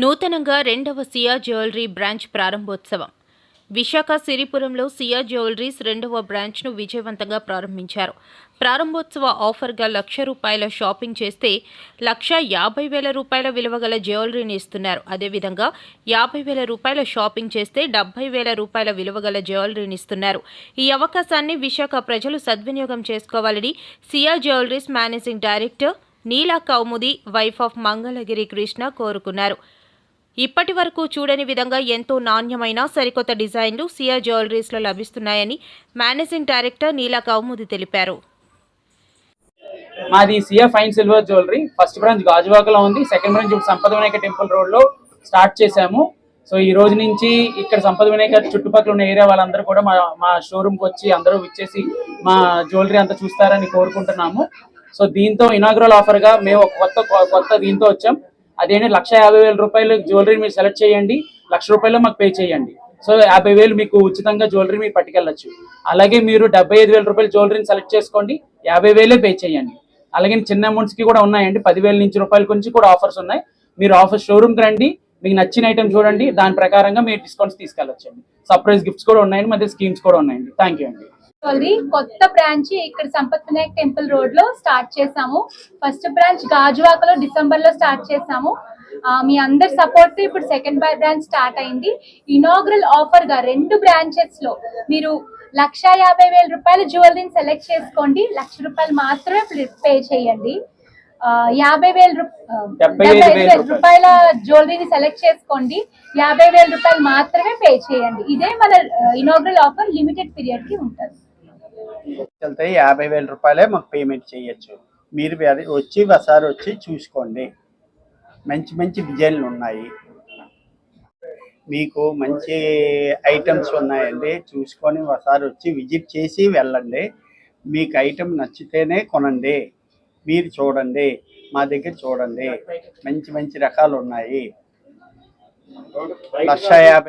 నూతనంగా రెండవ సియా jewellery branch ప్రారంభోత్సవం. విశాఖ సిరిపురంలో సియా జ్యువెలరీస్ రెండవ బ్రాంచ్ను విజయవంతంగా ప్రారంభించారు. ప్రారంభోత్సవ ఆఫర్గా లక్ష రూపాయల షాపింగ్ చేస్తే లక్ష యాభై వేల రూపాయల విలువ గల జ్యువెలరీని ఇస్తున్నారు. అదేవిధంగా యాభై వేల రూపాయల షాపింగ్ చేస్తే డెబ్బై వేల రూపాయల విలువ గల జ్యువెలరీని ఇస్తున్నారు. ఈ అవకాశాన్ని విశాఖ ప్రజలు సద్వినియోగం చేసుకోవాలని Siya jewelleries managing director Neela Kaumudi wife of Mangalagiri Krishna కోరుకున్నారు. ఇప్పటి వరకు చూడని విధంగా ఎంతో నాణ్యమైన సరికొత్త డిజైన్లు సియా జ్యువెలరీస్లో లభిస్తున్నాయని మేనేజింగ్ డైరెక్టర్ నీలా కౌముది తెలిపారు. మాది Siya fine silver jewellery. First branch గాజువాకలో ఉంది. సెకండ్ బ్రాంచ్ ఇప్పుడు సంపద వినాయక టెంపుల్ రోడ్లో స్టార్ట్ చేశాము. సో ఈ రోజు నుంచి ఇక్కడ సంపద వినాయక చుట్టుపక్కల ఉన్న ఏరియా వాళ్ళందరూ కూడా మా మా షోరూమ్కి వచ్చి అందరూ విచ్చేసి మా జ్యువెలరీ అంతా చూస్తారని కోరుకుంటున్నాము. సో దీంతో ఇనాగ్రల్ ఆఫర్గా మేము కొత్త కొత్త దీంతో వచ్చాం. అదేంటి లక్ష యాభై వేల రూపాయలు జ్యువెలరీ మీరు సెలెక్ట్ చేయండి లక్ష రూపాయలు మాకు పే చేయండి. సో యాభై వేలు మీకు ఉచితంగా జ్యువెలరీ మీరు పట్టుకెళ్ళచ్చు. అలాగే మీరు డెబ్బై ఐదు వేల రూపాయలు జ్యువెలరీని సెలెక్ట్ చేసుకోండి యాభై వేలే పే చేయండి. అలాగే చిన్న అమౌంట్స్కి కూడా ఉన్నాయండి పదివేల నుంచి రూపాయల నుంచి కూడా ఆఫర్స్ ఉన్నాయి. మీరు ఆఫర్ షోరూమ్కి రండి మీకు నచ్చిన ఐటెం చూడండి దాని ప్రకారంగా మీరు డిస్కౌంట్స్ తీసుకెళ్ళొచ్చండి. సర్ప్రైజ్ గిఫ్ట్స్ కూడా ఉన్నాయండి మధ్య స్కీమ్స్ కూడా ఉన్నాయండి. థ్యాంక్ యూ అండి. కొత్త బ్రాంచ్ ఇక్కడ సంపత్ వినాయక్ టెంపుల్ రోడ్లో స్టార్ట్ చేసాము ఫస్ట్ బ్రాంచ్ గాజువాకలో డిసెంబర్లో స్టార్ట్ చేసాము మీ అందరి సపోర్ట్తో ఇప్పుడు సెకండ్ బ్రాంచ్ స్టార్ట్ అయింది. ఇనాగ్రల్ ఆఫర్గా రెండు బ్రాంచెస్లో మీరు లక్ష యాభై వేల రూపాయల జ్యువెలరీని సెలెక్ట్ చేసుకోండి. లక్ష రూపాయలు మాత్రమే పే చేయండి. యాభై వేల. రూపాయల. జ్యువెలరీని సెలెక్ట్ చేసుకోండి. యాభై వేల రూపాయలు మాత్రమే పే చేయండి. ఇదే మన ఇనాగ్రల్ ఆఫర్ లిమిటెడ్ పీరియడ్కి ఉంటుంది. వెళ్తే యాభై వేల రూపాయలే మాకు పేమెంట్ చేయొచ్చు. మీరు వచ్చి ఒకసారి వచ్చి చూసుకోండి. మంచి మంచి డిజైన్లు ఉన్నాయి. మీకు మంచి ఐటమ్స్ ఉన్నాయండి. చూసుకొని ఒకసారి వచ్చి విజిట్ చేసి వెళ్ళండి. మీకు ఐటమ్ నచ్చితేనే కొనండి. మీరు చూడండి. మా దగ్గర చూడండి. మంచి మంచి రకాలు ఉన్నాయి. లక్ష యాభై